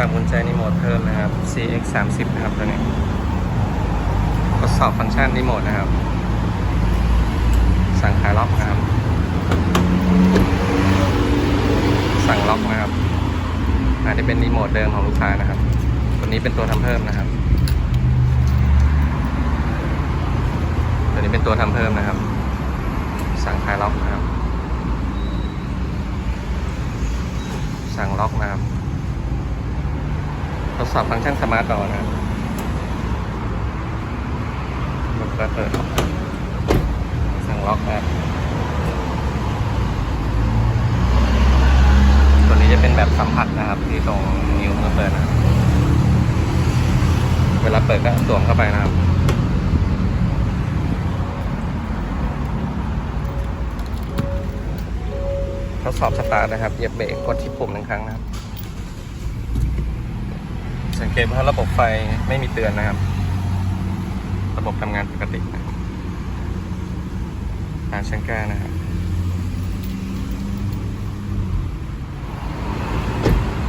กับกุญแจรีโมทเพิ่มนะครับ CX 3 0นะครับตัวนี้ทดสอบฟังก์ชันรีโมทนะครับ สั่งขายล็อกนะครับ สั่งล็อกนะครับอันนี้เป็นรีโมทเดิมของลูกค้านะครับ ตัวนี้เป็นตัวทำเพิ่มนะครับ ตัวนี้เป็นตัวทำเพิ่มนะครับ สั่งขายล็อกนะครับ สั่งล็อกนะครับ ทดสอบฟังก์ชันสมาร์ทดอนะครับกดเปิดสั่งล็อกนะครับตัวนี้จะเป็นแบบสัมผัสนะครับ ที่ตรงนิ้วมือเปิดนะเวลาเปิดก็สวมเข้าไปนะครับทดสอบสตาร์ทนะครับเหยียบเบรกกดที่ปุ่มหนึ่งครั้งนะครับ สังเกตว่าระบบไฟไม่มีเตือนนะครับ ระบบทำงานปกตินะครับทางเชนก้านะครับ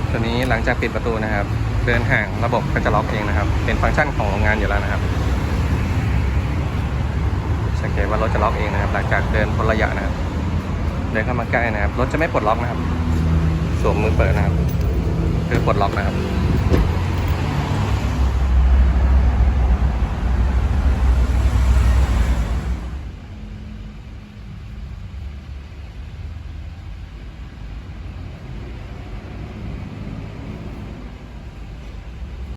ตัวนี้หลังจากปิดประตูนะครับ เดินห่างระบบก็จะล็อกเองนะครับ เป็นฟังก์ชันของโรงงานอยู่แล้วนะครับสังเกตว่ารถจะล็อกเองนะครับ หลังจากเดินพ้นระยะนะครับ เดินเข้ามาใกล้นะครับ รถจะไม่ปลดล็อกนะครับ สวมมือเปิดนะครับ คือปลดล็อกนะครับ